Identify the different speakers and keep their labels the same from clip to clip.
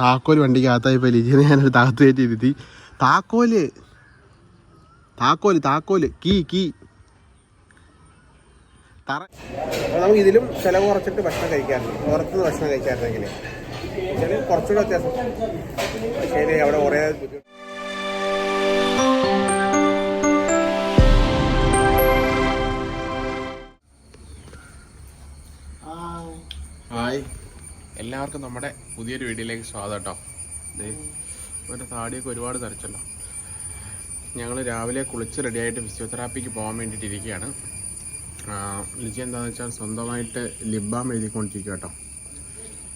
Speaker 1: താക്കോൽ വണ്ടിക്കകത്തായി പോയി ലിജിനെ ഞാനൊരു താത്ത് കയറ്റി ഇരുത്തി. താക്കോൽ. താക്കോൽ താക്കോൽ. Key key. തറ നമുക്ക് ഇതിലും ചിലവ് കുറച്ചിട്ട് ഭക്ഷണം കഴിക്കാറുണ്ട്. പുറത്തുനിന്ന് ഭക്ഷണം കഴിക്കാറുണ്ടെങ്കിൽ കുറച്ചുകൂടെ വ്യത്യാസം ശരി അവിടെ കുറേ എല്ലാവർക്കും നമ്മുടെ പുതിയൊരു വീഡിയോയിലേക്ക് സ്വാഗതം കേട്ടോ. ഇവന്റെ താടിയൊക്കെ ഒരുപാട് തരച്ചല്ലോ. ഞങ്ങൾ രാവിലെ കുളിച്ച് റെഡിയായിട്ട് ഫിസിയോതെറാപ്പിക്ക് പോകാൻ വേണ്ടിയിട്ട് ഇരിക്കുകയാണ് ലിജി എന്താണെന്ന് വെച്ചാൽ സ്വന്തമായിട്ട് ലിബാം എഴുതിക്കൊണ്ടിരിക്കുക കേട്ടോ.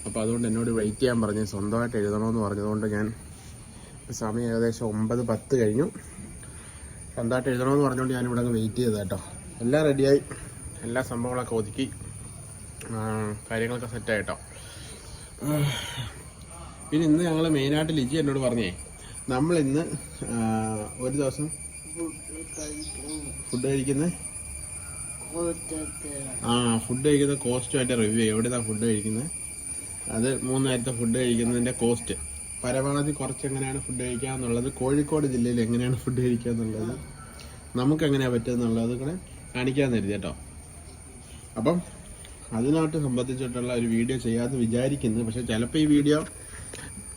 Speaker 1: അപ്പോൾ അതുകൊണ്ട് എന്നോട് വെയിറ്റ് ചെയ്യാൻ പറഞ്ഞ്. സ്വന്തമായിട്ട് എഴുതണമെന്ന് പറഞ്ഞതുകൊണ്ട് ഞാൻ സമയം ഏകദേശം ഒമ്പത് പത്ത് കഴിഞ്ഞു. സ്വന്തമായിട്ട് എഴുതണമെന്ന് പറഞ്ഞുകൊണ്ട് ഞാൻ അങ്ങ് വെയിറ്റ് ചെയ്തത് കേട്ടോ. എല്ലാം റെഡിയായി എല്ലാ സംഭവങ്ങളൊക്കെ ഒതുക്കി. കാര്യങ്ങളൊക്കെ സെറ്റായിട്ടോ പിന്നെ ഇന്ന് ഞങ്ങൾ മെയിനായിട്ട് ലിജി എന്നോട് പറഞ്ഞേ നമ്മൾ ഇന്ന് ഒരു ദിവസം ഫുഡ് കഴിക്കുന്ന ആ ഫുഡ് കഴിക്കുന്ന കോസ്റ്റുമായിട്ട് റിവ്യൂ എവിടെയാണ് ഫുഡ് കഴിക്കുന്നത് അത് മൂന്ന് നേരത്തെ ഫുഡ് കഴിക്കുന്നതിന്റെ കോസ്റ്റ് പരമാവധി കുറച്ച് എങ്ങനെയാണ് ഫുഡ് കഴിക്കുക എന്നുള്ളത് കോഴിക്കോട് ജില്ലയിൽ എങ്ങനെയാണ് ഫുഡ് കഴിക്കുക എന്നുള്ളത് നമുക്ക് എങ്ങനെയാണ് പറ്റുക എന്നുള്ളത് കൂടെ കാണിക്കാൻ തരുത് കേട്ടോ. അപ്പം അതിനായിട്ട് സംബന്ധിച്ചിട്ടുള്ള ഒരു വീഡിയോ ചെയ്യാമെന്ന് വിചാരിക്കുന്നു. പക്ഷെ ചിലപ്പോൾ ഈ വീഡിയോ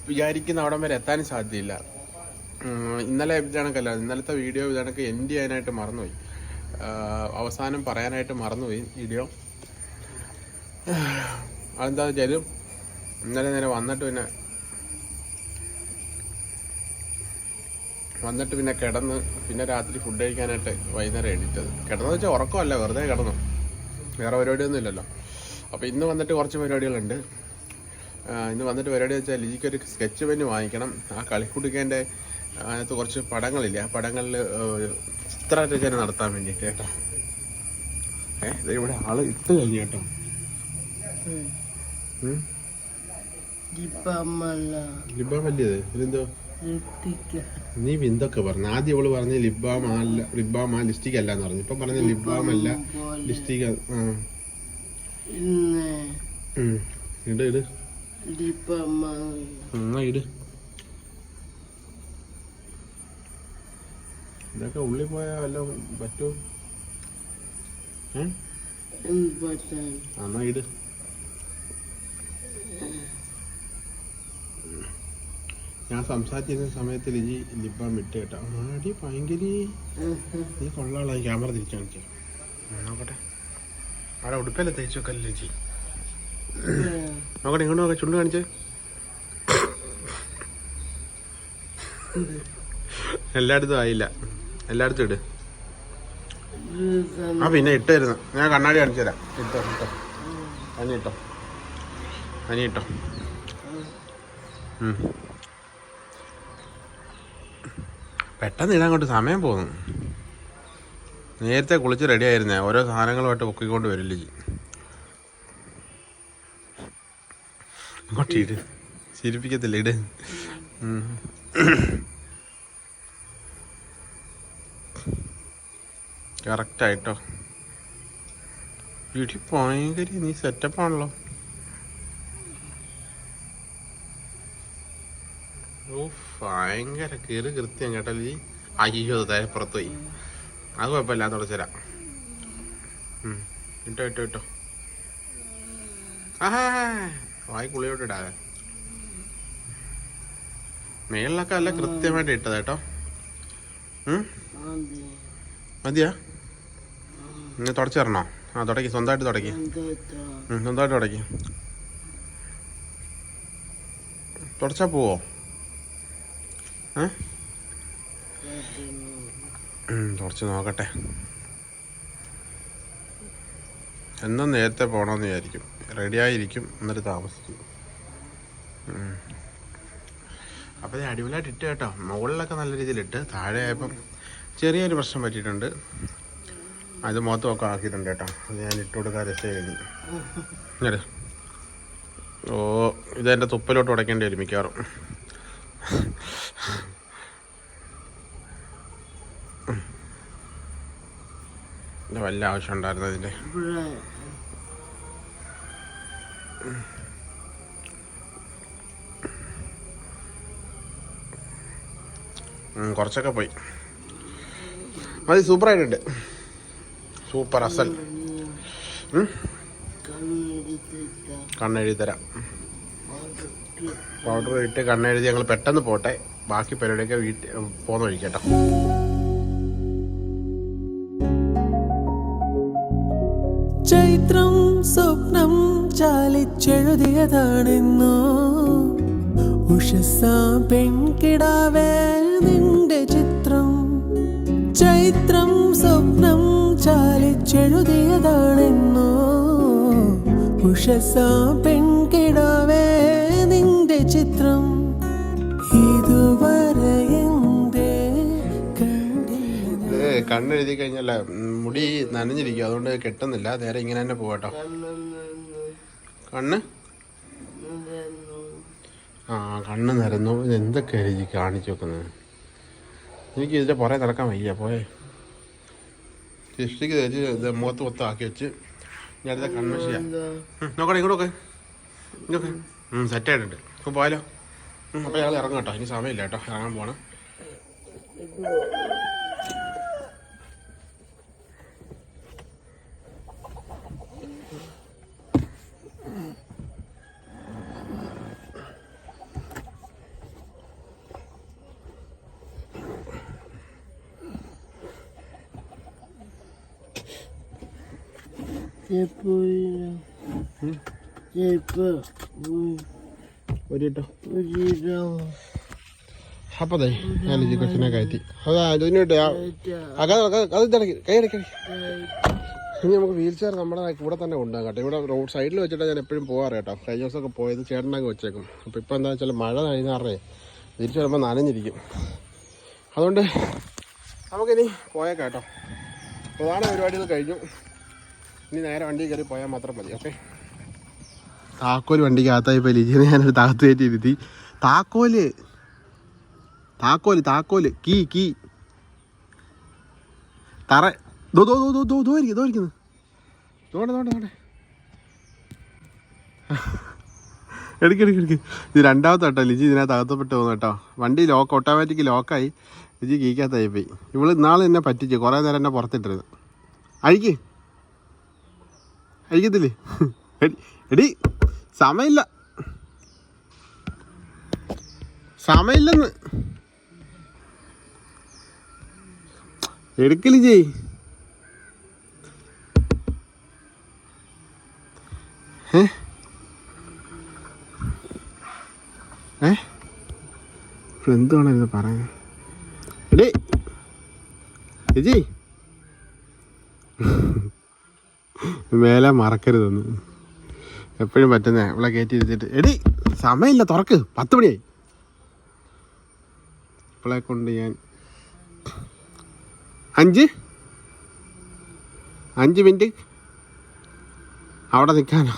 Speaker 1: വിചാരിക്കുന്ന അവിടം വരെ എത്താനും സാധ്യതയില്ല. ഇന്നലെ ഇതണക്കല്ല ഇന്നലത്തെ വീഡിയോ ഇതണക്ക് എൻഡ് ചെയ്യാനായിട്ട് മറന്നുപോയി. അവസാനം പറയാനായിട്ട് മറന്നുപോയി വീഡിയോ അതെന്താ വെച്ചാൽ ഇന്നലെ നേരെ വന്നിട്ട് പിന്നെ വന്നിട്ട് പിന്നെ കിടന്ന് പിന്നെ രാത്രി ഫുഡ് കഴിക്കാനായിട്ട് വൈകുന്നേരം എണീറ്റത്. കിടന്നു വെച്ചാൽ ഉറക്കമല്ല വെറുതെ കിടന്നു. വേറെ പരിപാടിയൊന്നും ഇല്ലല്ലോ അപ്പോൾ ഇന്ന് വന്നിട്ട് കുറച്ച് പരിപാടികളുണ്ട്. ഇന്ന് വന്നിട്ട് പരിപാടി വെച്ചാൽ ലിജിക്ക് ഒരു സ്കെച്ച് പെന്ന് വാങ്ങിക്കണം. ആ കളിക്കുടുക്കേന്റെ അതിനകത്ത് കുറച്ച് പടങ്ങളില്ല ആ പടങ്ങളിൽ ചിത്രരചന നടത്താൻ വേണ്ടിയിട്ട്. കേട്ടോ ഏ ദേ ഇവിടെ ആൾ ഇട്ട് കഴിഞ്ഞു കേട്ടോ. ഇതെന്തോ നീ എന്തൊക്കെ പറഞ്ഞു. ആദ്യം ഇവൾ പറഞ്ഞ ലിബാം ആ ലിസ്റ്റിക് അല്ല എന്ന് പറഞ്ഞു. ഇപ്പൊ പറഞ്ഞ ലിബാം അല്ല ലിസ്റ്റിക് ആ. ഇട്. ഇട് എന്നാ ഇട്. ഇതൊക്കെ ഉള്ളിൽ പോയാൽ വല്ല പറ്റൂ? എന്നാ ഇട്. ഞാൻ സംസാരിച്ചിരുന്ന സമയത്ത് ലിജി ലിബാം വിട്ട് കേട്ടോ. ആടി ഭയങ്കര നീ കൊള്ളാളാ ക്യാമറ തിരിച്ചു കാണിച്ചു നോക്കട്ടെ. അവിടെ ഉടുപ്പല്ലേ തേച്ചു വെക്കല്ലേ ചേച്ചി നോക്കട്ടെ ഇങ്ങോട്ട് നോക്കാം ചുണ്ട് കാണിച്ചേ. എല്ലായിടത്തും ആയില്ല. എല്ലായിടത്തും ഇട്. ആ പിന്നെ ഇട്ടായിരുന്നു ഞാൻ കണ്ണാടി കാണിച്ചു തരാം. ഇട്ടോ ഇട്ടോ. അനി ഇട്ടോ. അനി ഇട്ടോ. പെട്ടെന്ന് ഇടാൻ കൊണ്ട് സമയം പോകുന്നു. നേരത്തെ കുളിച്ച് റെഡി ആയിരുന്നേ. ഓരോ സാധനങ്ങളുമായിട്ട് പൊക്കിക്കൊണ്ട് വരില്ല ജി അങ്ങോട്ട് ഇട്. ചിരിപ്പിക്കത്തില്ല ഇട്. കറക്റ്റായിട്ടോ വീട്ടിൽ ഭയങ്കര നീ സെറ്റപ്പ് ആണല്ലോ. ഓ ഭയങ്കര കീറ് കൃത്യം കേട്ടല്ലേ അയ്യോ താഴെ പോയി അത് കുഴപ്പമില്ല അത് തുടച്ചുതരാം ഉം. ഇട്ടോ ഇട്ടോ ഇട്ടോ. വായി കുളിയോട്ട് ഇടാതെ മേളിലൊക്കെ അല്ല കൃത്യമായിട്ട് ഇട്ടത് കേട്ടോ? മതിയാ? ഇങ്ങനെ തുടച്ചു തരണോ ആ തുടക്കി സ്വന്തമായിട്ട് തുടക്കി. സ്വന്തമായിട്ട് തുടക്കി. തുടച്ചാ പോവോ? ഏ? തുടച്ച് നോക്കട്ടെ. എന്നും നേരത്തെ പോകണമെന്ന് വിചാരിക്കും. റെഡിയായിരിക്കും എന്നിട്ട് താമസിക്കും. അപ്പം അപ്പോൾ ഇത് അടിപൊളിയായിട്ട് ഇട്ട് കേട്ടോ. മുകളിലൊക്കെ നല്ല രീതിയിൽ ഇട്ട് താഴെ ആയപ്പം ചെറിയൊരു പ്രശ്നം പറ്റിയിട്ടുണ്ട്. അത് മൊത്തമൊക്കെ ആക്കിയിട്ടുണ്ട് കേട്ടോ. അത് ഞാൻ ഇട്ട് കൊടുക്കാൻ രസം കഴിഞ്ഞു ഓ ഇതെന്റെ തുപ്പലോട്ട് ഉടയ്ക്കേണ്ടി വരും മിക്കവാറും. വല്ല ആവശ്യം ഉണ്ടായിരുന്നു അതിന്റെ കുറച്ചൊക്കെ പോയി. അത് സൂപ്പർ ആയിട്ടുണ്ട് സൂപ്പർ അസൽ. കണ്ണെഴുതി തരാം. പൗഡർ ഇട്ട് കണ്ണെഴുതി ഞങ്ങൾ പെട്ടെന്ന് പോട്ടെ. ബാക്കി പരിപാടിയൊക്കെ വീട്ടിൽ പോകുന്ന വഴിക്കേട്ടോ
Speaker 2: ചൈത്രം സ്വപ്നം ചാലിച്ചെഴുതിയതാണെന്നോ? ഉഷസാ പെൺകിടാവേ നിന്റെ ചിത്രം. ചൈത്രം സ്വപ്നം ചാലിച്ചെഴുതിയതാണെന്നോ? ഉഷസാ പെൺകിടാവേ നിന്റെ ചിത്രം. ഇതുവരെ
Speaker 1: കണ്ണെഴുതി കഴിഞ്ഞാൽ മുടി നനഞ്ഞിരിക്കും. അതുകൊണ്ട് കെട്ടുന്നില്ല. നേരെ ഇങ്ങനെ തന്നെ പോവാട്ടോ കണ്ണ്? ആ കണ്ണ് നിരന്നു. ഇത് എന്തൊക്കെ എഴുതി കാണിച്ചു വെക്കുന്നത്? എനിക്ക് ഇതിന്റെ പുറകെ നടക്കാൻ വയ്യ. പോയെ. ലിപ്സ്റ്റിക്ക് തേച്ച് ഇത് മുഖത്ത് മൊത്തം ആക്കി വെച്ച് അടുത്ത കണ്ണ് ചെയ്യാം. നോക്കട്ടെ ഇങ്ങോട്ടൊക്കെ സെറ്റ് ആയിട്ടുണ്ട്. അപ്പോൾ പോയാലോ? അപ്പോൾ ഞങ്ങൾ ഇറങ്ങട്ടോ ഇനി സമയമില്ല കേട്ടോ ഇറങ്ങാൻ പോകണം ഒരു കേട്ടോ അപ്പോൾ അതെ ഞാൻ ലിജി കൊച്ചിനെ കയറ്റി. അതാ ഇതിനോട്ട് അത് അത് ഇടയ്ക്ക് കൈ ഇടയ്ക്ക് ഇനി നമുക്ക് വീൽ ചെയർ നമ്മുടെ കൂടെ തന്നെ ഉണ്ട് കേട്ടോ. ഇവിടെ റോഡ് സൈഡിൽ വെച്ചിട്ട് ഞാൻ എപ്പോഴും പോകാറ് കേട്ടോ. കഴിഞ്ഞ ദിവസമൊക്കെ പോയത് ചേട്ടനൊക്കെ വെച്ചേക്കും. അപ്പോൾ ഇപ്പോൾ എന്താ വെച്ചാൽ മഴ കഴിഞ്ഞാറേ തിരിച്ചു വരുമ്പോൾ നനഞ്ഞിരിക്കും. അതുകൊണ്ട് നമുക്കിനി പോയേക്കാം കേട്ടോ. പ്രധാന പരിപാടികൾ കഴിഞ്ഞു. ഇനി നേരെ വണ്ടി കയറി പോയാൽ മാത്രം മതി ഓക്കെ താക്കോൽ വണ്ടിക്ക് അകത്തായി പോയി ലിജിനെ ഞാനൊരു താത്ത് കയറ്റി ഇരുത്തി. താക്കോൽ. താക്കോൽ താക്കോൽ. Key key. തറ ദോ ദോ ദോ ഇത് രണ്ടാമത്തെ കേട്ടോ ലിജി ഇതിനകത്ത് അകത്തപ്പെട്ട് പോകുന്നു കേട്ടോ. വണ്ടി ലോക്ക് ഓട്ടോമാറ്റിക് ലോക്കായി ലിജി കീക്കകത്തായി പോയി. ഇവൾ ഇന്നാളെ എന്നെ പറ്റിച്ച് കുറേ നേരം എന്നെ പുറത്തിട്ടിരുന്നു. അഴിക്ക്. അഴിക്കത്തില്ലേ? എടി. സമയമില്ല. സമയമില്ലെന്ന്. എടുക്കൽ ചെയ് ഏ? പറയുന്നത്? എടേ. ചേച്ചി മേലെ മറക്കരുതെന്ന് എപ്പോഴും പറ്റുന്നേ. ഇവിടെ കയറ്റി ഇരുത്തിട്ട് എടി സമയമില്ല തുറക്ക്. പത്ത് മണിയായി. ഇപ്പോളെ കൊണ്ട് ഞാൻ അഞ്ച്? അഞ്ച് മിനിറ്റ്. അവിടെ നിൽക്കാനോ?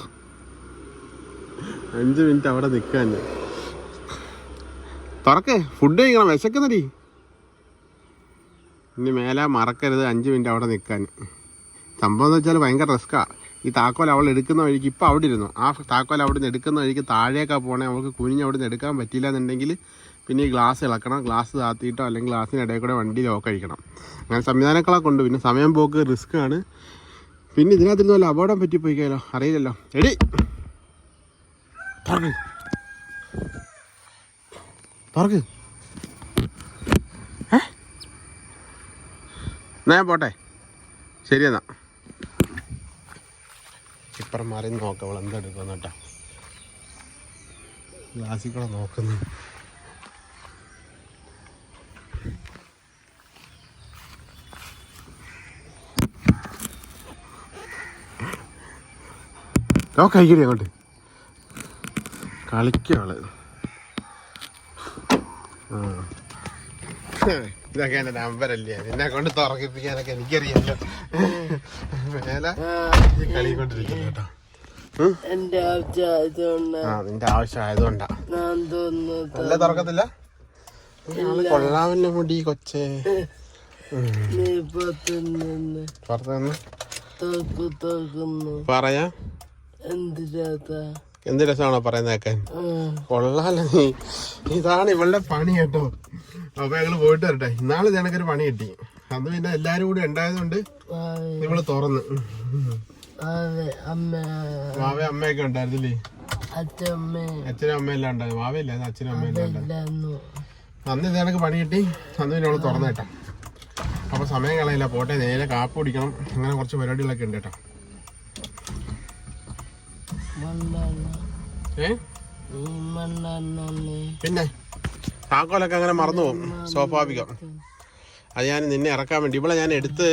Speaker 1: അഞ്ച് മിനിറ്റ് അവിടെ നിൽക്കാൻ. തുറക്ക്. ഫുഡ് കഴിക്കണം. വിശക്കുന്നടി. ഇനി മേലെ മറക്കരുത്. അഞ്ച് മിനിറ്റ് അവിടെ നിൽക്കാൻ. സംഭവം എന്ന് വെച്ചാൽ ഭയങ്കര റിസ്ക്കാണ് ഈ താക്കോൽ അവൾ എടുക്കുന്ന വഴിക്ക് ഇപ്പം അവിടെ ഇരുന്നു. ആ താക്കോൽ അവിടെ നിന്ന് എടുക്കുന്ന വഴിക്ക് താഴേക്കാ പോകണേ അവൾക്ക് കുനിഞ്ഞ് അവിടെ നിന്ന് എടുക്കാൻ പറ്റിയില്ല എന്നുണ്ടെങ്കിൽ പിന്നെ ഈ ഗ്ലാസ് ഇളക്കണം. ഗ്ലാസ് താത്തിയിട്ടോ അല്ലെങ്കിൽ ഗ്ലാസ്സിന് ഇടയിൽ കൂടെ വണ്ടി ലോക്ക് അഴിക്കണം അങ്ങനെ സംവിധാനങ്ങളൊക്കെ ഉണ്ട്. പിന്നെ സമയം പോക്ക് റിസ്ക് ആണ്. പിന്നെ ഇതിനകത്തിരുന്ന് വല്ല അപകടം പറ്റിപ്പോയിക്കാലോ? അറിയില്ലല്ലോ. എടി! തുറക്ക് തുറക്ക് ഏ? എന്നാ പോട്ടെ. ശരി എന്നാ. മാറി നോക്കാം അവൾ എന്താ എടുക്കുന്ന കേട്ടോ. ഗ്ലാസ്സിൽ നോക്കുന്നു. നോക്കാം കഴിക്കടി അങ്ങോട്ട്. കളിക്കുകയാണ് ആ. ഇതൊക്കെ എന്റെ നമ്പരല്ലേ നിന്നെ കൊണ്ട് തുറക്കിപ്പിക്കാനൊക്കെ എനിക്കറിയാലോ. മേലെ കളി കൊണ്ടിരിക്കുന്നു കേട്ടോ?
Speaker 3: എന്റെ
Speaker 1: നിന്റെ ആവശ്യം ആയതുകൊണ്ടാ നല്ല തുറക്കത്തില്ല. കൊള്ളാവിന്റെ മുടി കൊച്ചേ. പറയാ.
Speaker 3: എന്തിനാത്ത
Speaker 1: എന്ത് രസമാണോ പറയുന്നതൊക്കെ. കൊള്ളാല നീ. ഇതാണ് ഇവളുടെ പണി കേട്ടോ. അപ്പൊ ഞങ്ങൾ പോയിട്ട് വരട്ടെ. ഇന്നാൾ ഞങ്ങൾക്കൊരു പണി കിട്ടി. അന്ന് പിന്നെ എല്ലാരും കൂടി ഉണ്ടായതുകൊണ്ട് ഇവൾ തുറന്ന്. മാവ അമ്മയൊക്കെ ഉണ്ടായിരുന്നില്ലേ? അച്ഛനും അമ്മയെല്ലാം ഉണ്ടായിരുന്നു. മാവയില്ല ഇല്ല അച്ഛനും അമ്മയെല്ലാം ഉണ്ടായിരുന്നു. അന്ന് ഇത് കണക്ക് പണി കിട്ടി. അന്ന് പിന്നെ അവൾ തുറന്നു കേട്ടോ. അപ്പൊ സമയം കളയില്ല. പോട്ടെ നേരെ കാപ്പ് കുടിക്കണം. അങ്ങനെ കുറച്ച് പരിപാടികളൊക്കെ ഉണ്ട് കേട്ടോ
Speaker 3: മണ്ണെണ്ണ
Speaker 1: ഏ
Speaker 3: ഈ മണ്ണെണ്ണ
Speaker 1: പിന്നെ താക്കോലൊക്കെ അങ്ങനെ മറന്നു പോകും സ്വാഭാവികം. അത് ഞാൻ നിന്നെ ഇറക്കാൻ വേണ്ടി ഇവിടെ ഞാൻ എടുത്ത്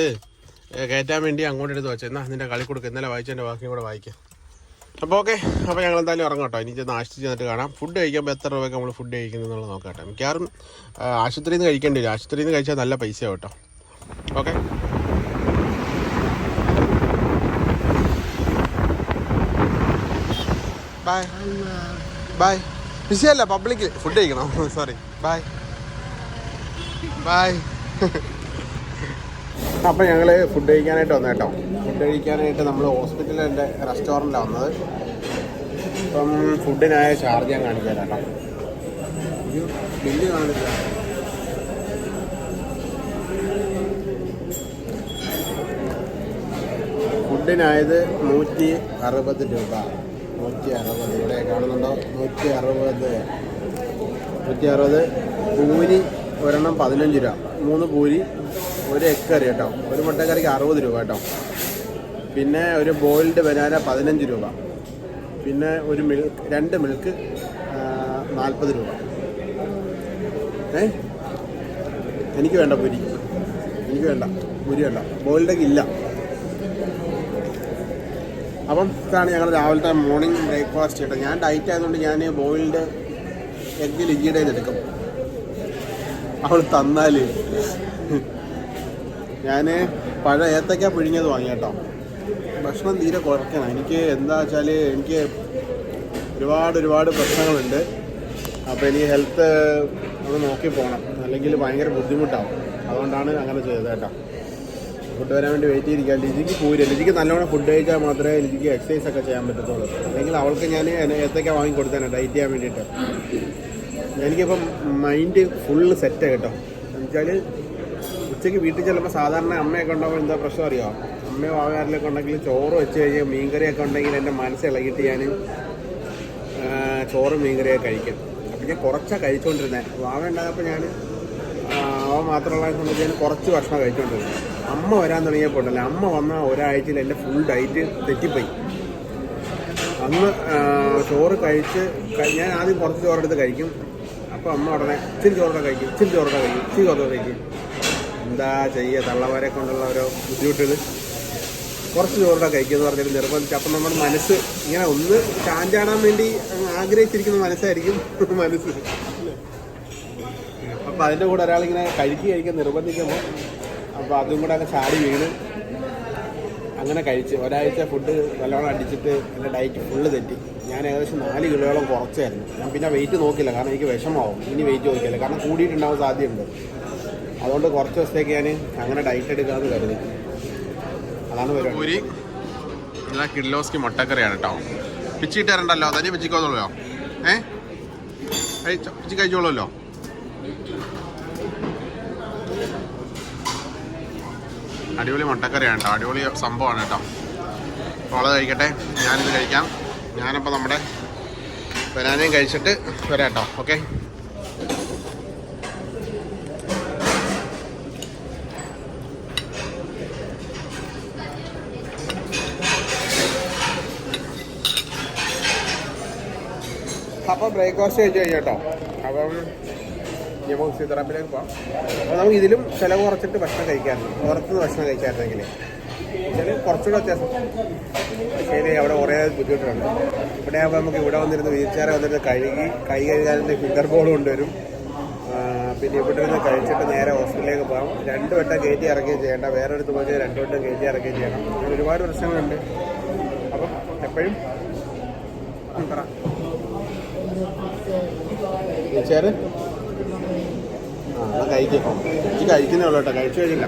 Speaker 1: കയറ്റാൻ വേണ്ടി അങ്ങോട്ട് എടുത്ത് വെച്ചു. എന്നാ നിന്റെ കളി കൊടുക്കുക ഇന്നലെ വായിച്ചതിന്റെ ബാക്കിയും കൂടെ വായിക്കാം. അപ്പോൾ ഓക്കെ അപ്പോൾ ഞങ്ങൾ എന്തായാലും ഇറങ്ങാം കേട്ടോ. ഇനി ചെന്ന് ആശുപത്രി ചെന്നിട്ട് കാണാം. ഫുഡ് കഴിക്കുമ്പോൾ എത്ര രൂപയ്ക്ക് നമ്മൾ ഫുഡ് കഴിക്കുന്നത് എന്നുള്ളത് നോക്കാം കേട്ടോ. മിക്കവാറും ആശുപത്രിയിൽ നിന്ന് കഴിക്കേണ്ടി വരും. ആശുപത്രിയിൽ നിന്ന് കഴിച്ചാൽ നല്ല പൈസ കേട്ടോ. ഓക്കെ? ബൈ ബൈ ബിസിയല്ല പബ്ലിക് ഫുഡ് കഴിക്കണം? സോറി ബൈ ബൈ അപ്പം ഞങ്ങൾ ഫുഡ് കഴിക്കാനായിട്ട് വന്നു കേട്ടോ. ഫുഡ് കഴിക്കാനായിട്ട് നമ്മൾ ഹോസ്പിറ്റലിന്റെ റെസ്റ്റോറന്റിലാണ് വന്നത്. അപ്പം ഫുഡിനായ ചാർജ് ഞാൻ കാണിക്കാം കേട്ടോ. ബില്ല് കാണില്ല. ഫുഡിനായത് നൂറ്റി അറുപത് രൂപ. നൂറ്റി അറുപത് ഇവിടെ കാണുന്നുണ്ടോ? നൂറ്റി അറുപത് നൂറ്റി അറുപത് പൂരി ഒരെണ്ണം പതിനഞ്ച് രൂപ. മൂന്ന് പൂരി ഒരു എഗ് കറി കേട്ടോ. ഒരു മുട്ടക്കറിക്ക് അറുപത് രൂപ കേട്ടോ. പിന്നെ ഒരു ബോയിൽഡ് ബനാന പതിനഞ്ച് രൂപ. പിന്നെ ഒരു മിൽക്ക് രണ്ട് മിൽക്ക് നാൽപ്പത് രൂപ. ഏ? എനിക്ക് വേണ്ട പൂരി. എനിക്ക് വേണ്ട. പൂരി വേണ്ട. ബോയിൽഡൊക്കെ ഇല്ല. അപ്പം ഇതാണ് ഞങ്ങൾ രാവിലത്തെ മോർണിംഗ് ബ്രേക്ക്ഫാസ്റ്റ് കേട്ടോ. ഞാൻ ഡയറ്റ് ആയതുകൊണ്ട് ഞാൻ ബോയിൽഡ് എഗ് ലിജിയുടെ എടുക്കും. അവൾ തന്നാൽ. ഞാൻ പഴ ഏത്തക്ക പിഴിഞ്ഞത് വാങ്ങി കേട്ടോ. ഭക്ഷണം തീരെ കുറയ്ക്കണം. എനിക്ക് എന്താ വെച്ചാൽ എനിക്ക് ഒരുപാട് ഒരുപാട് പ്രശ്നങ്ങളുണ്ട്. അപ്പോൾ എനിക്ക് ഹെൽത്ത് ഒന്ന് നോക്കി പോകണം. അല്ലെങ്കിൽ ഭയങ്കര ബുദ്ധിമുട്ടാവും. അതുകൊണ്ടാണ് അങ്ങനെ ചെയ്തത് കേട്ടോ. ഫുഡ് വരാൻ വേണ്ടി വെയിറ്റ് ചെയ്തിരിക്കുക ലിജിക്ക് പോയില്ല ലിജിക്ക് നല്ലോണം ഫുഡ് കഴിച്ചാൽ മാത്രമേ ലിജിക്ക് എക്സസൈസ് ഒക്കെ ചെയ്യാൻ പറ്റത്തുള്ളൂ. അല്ലെങ്കിൽ അവൾക്ക് ഞാൻ ഏത്തക്ക വാങ്ങി കൊടുത്തേനെ ഡയറ്റ് ചെയ്യാൻ വേണ്ടിയിട്ട്. എനിക്കിപ്പം മൈൻഡ് ഫുള്ള് സെറ്റ് കേട്ടോ. എന്നുവെച്ചാൽ ഉച്ചയ്ക്ക് വീട്ടിൽ ചെല്ലുമ്പോൾ സാധാരണ അമ്മയൊക്കെ ഉണ്ടാകുമ്പോൾ എന്താ പ്രശ്നം അറിയോ? അമ്മയോ ആകാരിലൊക്കെ ഉണ്ടെങ്കിൽ ചോറ് വെച്ച് കഴിഞ്ഞാൽ മീൻകറിയൊക്കെ ഉണ്ടെങ്കിൽ എന്റെ മനസ്സ് ഇളകിയിട്ട് ഞാൻ ചോറും മീൻകറിയൊക്കെ കഴിക്കും. അപ്പം ഞാൻ കുറച്ചാണ് കഴിച്ചുകൊണ്ടിരുന്നത് വാവ ഉണ്ടായപ്പോൾ ഞാൻ മാത്രമുള്ള സമയത്ത് ഞാൻ കുറച്ച് ഭക്ഷണം കഴിച്ചുകൊണ്ടിരുന്നത് അമ്മ വരാൻ തുടങ്ങിയപ്പോൾ അമ്മ വന്ന ഒരാഴ്ചയിൽ എന്റെ ഫുൾ ഡയറ്റ് തെറ്റിപ്പോയി. അന്ന് ചോറ് കഴിച്ച് ഞാൻ ആദ്യം കുറച്ച് ചോറെടുത്ത് കഴിക്കും. അപ്പോൾ അമ്മ ഉടനെ ഇച്ചിരി ചോറോടെ കഴിക്കും ഇച്ചിരി ചോറോടെ കഴിക്കും ഇച്ചിരി ചോറോടെ കഴിക്കും. എന്താ ചെയ്യുക തള്ളവരെ കൊണ്ടുള്ള ഓരോ ബുദ്ധിമുട്ടുകൾ കുറച്ച് ചോറോടെ കഴിക്കുമെന്ന് പറഞ്ഞിട്ട് നിർബന്ധിച്ച് അപ്പം നമ്മുടെ മനസ്സ് ഇങ്ങനെ ഒന്ന് ചാഞ്ചാടാൻ വേണ്ടി ആഗ്രഹിച്ചിരിക്കുന്ന മനസ്സായിരിക്കും മനസ്സ്. അപ്പം അതിന്റെ കൂടെ ഒരാളിങ്ങനെ കഴിക്കുക കഴിക്കാൻ നിർബന്ധിക്കുമ്പോൾ. അപ്പോൾ അതും കൂടെ അങ്ങ് ചാടി വീണ്. അങ്ങനെ കഴിച്ച് ഒരാഴ്ച ഫുഡ് നല്ലോണം അടിച്ചിട്ട് എന്റെ ഡയറ്റ് ഫുള്ള് തെറ്റി. ഞാൻ ഏകദേശം നാല് കിലോയോളം കുറച്ചായിരുന്നു. ഞാൻ പിന്നെ വെയിറ്റ് നോക്കില്ല കാരണം എനിക്ക് വിഷമാവും. ഇനി വെയിറ്റ് നോക്കില്ല കാരണം കൂടിയിട്ടുണ്ടാവാൻ സാധ്യതയുണ്ട്. അതുകൊണ്ട് കുറച്ച് ദിവസത്തേക്ക് ഞാൻ അങ്ങനെ ഡയറ്റ് എടുക്കാമെന്ന് കരുതി. അതാണ് പരിപാടി. കിഡ്ലോസ്കി മുട്ടക്കറിയാണ് കേട്ടോ പിച്ചിട്ട് തരണ്ടല്ലോ? തനി പിച്ചിക്കോന്നുള്ളോ ഏ? പിച്ചി കഴിച്ചോളൂല്ലോ അടിപൊളി മുട്ടക്കറിയാണ് കേട്ടോ. അടിപൊളി സംഭവമാണ് കേട്ടോ. അപ്പോൾ അത് കഴിക്കട്ടെ. ഞാനിത് കഴിക്കാം. ഞാനപ്പോൾ നമ്മുടെ ബനാനയും കഴിച്ചിട്ട് വരാം കേട്ടോ. ഓക്കെ? അപ്പോൾ ബ്രേക്ക്ഫാസ്റ്റ് കഴിച്ച് കഴിഞ്ഞു കേട്ടോ. അപ്പം ഇനിയിപ്പോൾ ഫിസിയോതെറാപ്പിയിലേക്ക് പോകാം അപ്പോൾ നമുക്ക് ഇതിലും ചിലവ് കുറച്ചിട്ട് ഭക്ഷണം കഴിക്കാറുണ്ട്. പുറത്തുനിന്ന് ഭക്ഷണം കഴിക്കാറുണ്ടെങ്കിൽ. വെച്ചാൽ കുറച്ചുകൂടെ വ്യത്യാസം. ശരി അവിടെ കുറേ ബുദ്ധിമുട്ടുണ്ട്. ഇവിടെ ആകുമ്പോൾ നമുക്ക് ഇവിടെ വന്നിരുന്ന് വീൽചെയർ വന്നിട്ട് കഴുകി കൈ കഴുകാനുള്ള ഫിംഗർ ബോൾ കൊണ്ടുവരും. പിന്നെ ഇവിടെ നിന്ന് കഴിച്ചിട്ട് നേരെ ഹോസ്പിറ്റലിലേക്ക് പോകാം. രണ്ട് വട്ടം കയറ്റി ഇറക്കുകയും ചെയ്യേണ്ട. വേറെ ഒരു പോയി രണ്ട് വട്ടം കയറ്റി ഇറക്കുകയും ചെയ്യണം. അങ്ങനെ ഒരുപാട് പ്രശ്നങ്ങളുണ്ട്. അപ്പം എപ്പോഴും പറ. വീൽ എന്നാൽ കഴിക്കും. ഈ കഴിക്കുന്നേ ഉള്ളൂ കേട്ടോ. കഴിച്ചു കഴിഞ്ഞില്ല.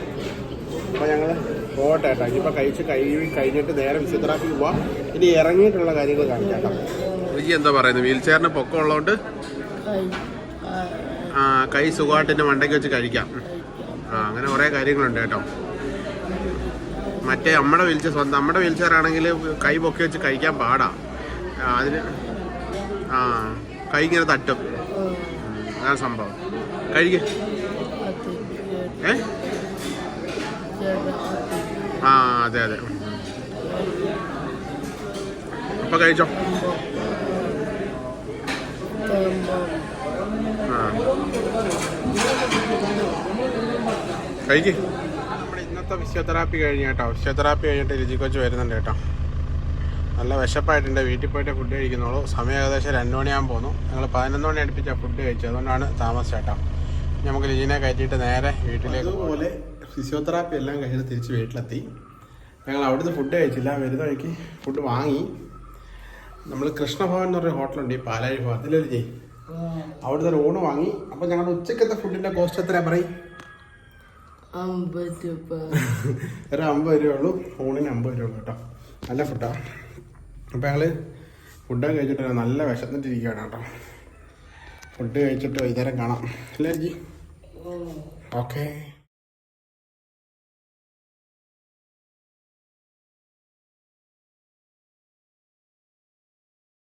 Speaker 1: അപ്പോൾ ഞങ്ങൾ പോകട്ടെ കേട്ടോ. ഇനിയിപ്പോൾ കഴിച്ച് കഴിയും കഴിഞ്ഞിട്ട് നേരെ ഫിസിയോതെറാപ്പി പോവാം. ഇനി ഇറങ്ങിയിട്ടുള്ള കാര്യങ്ങൾ കാണിക്കാം കേട്ടോ. എന്താ പറയുന്നത് വീൽ ചെയറിന് പൊക്കം ഉള്ളതുകൊണ്ട് ആ, കൈ സുഖമായിട്ട് എന്റെ മണ്ടയ്ക്ക് വെച്ച് കഴിക്കാം. ആ അങ്ങനെ കുറേ കാര്യങ്ങളുണ്ട് കേട്ടോ. മറ്റേ നമ്മുടെ വീൽ ചെയർ സ്വന്തം നമ്മുടെ വീൽ ചെയർ ആണെങ്കിൽ കൈ പൊക്കി വെച്ച് കഴിക്കാൻ പാടാ. അതിന് ആ കൈ ഇങ്ങനെ തട്ടും. അതാണ് സംഭവം. കഴിക്ക. ഏ? ആ അതെ അതെ. അപ്പൊ കഴിച്ചോ? കഴിക്ക്. നമ്മുടെ ഇന്നത്തെ ഫിസിയോതെറാപ്പി കഴിഞ്ഞ കേട്ടോ. ഫിസിയോതെറാപ്പി കഴിഞ്ഞിട്ട് രുചി കൊച്ച് വരുന്നുണ്ട് കേട്ടോ. നല്ല വിശപ്പായിട്ടുണ്ട്. വീട്ടിൽ പോയിട്ട് ഫുഡ് കഴിക്കുന്നുള്ളൂ സമയം ഏകദേശം രണ്ട് മണിയാകുമ്പോൾ പോന്നു ഞങ്ങൾ പതിനൊന്ന് മണി അടുപ്പിച്ചാണ് ഫുഡ് കഴിച്ചത്. അതുകൊണ്ടാണ് ഇനി നമുക്ക് ലിജിനെ കയറ്റിയിട്ട് നേരെ വീട്ടിലേക്ക് അതുപോലെ ഫിസിയോതെറാപ്പി എല്ലാം കഴിഞ്ഞ് തിരിച്ച് വീട്ടിലെത്തി. ഞങ്ങൾ അവിടുന്ന് ഫുഡ് കഴിച്ചില്ല. വരുന്ന വഴിക്ക് ഫുഡ് വാങ്ങി. നമ്മൾ കൃഷ്ണഭവൻ എന്ന് പറഞ്ഞ ഹോട്ടലുണ്ട് ഈ പാലാഴി ഭവൻ. അതിലൊരു ജയ് അവിടുത്തെ ഒരു ഊണ് വാങ്ങി. അപ്പോൾ ഞങ്ങളുടെ ഉച്ചക്കത്തെ ഫുഡിന്റെ കോസ്റ്റ് എത്ര പറയും?
Speaker 3: അമ്പത് രൂപ.
Speaker 1: ഒരു അമ്പത് രൂപ ഉള്ളൂ ഊണിന് അമ്പത് രൂപ ഉള്ളൂ കേട്ടോ. നല്ല ഫുഡാണ് അപ്പോൾ ഞങ്ങൾ ഫുഡൊക്കെ കഴിച്ചിട്ട് നല്ല വിശന്നിട്ടിരിക്കുകയാണ് കേട്ടോ. ഫുഡ് കഴിച്ചിട്ട് വൈകുന്നേരം കാണാം. അല്ലേ ജി ഓക്കേ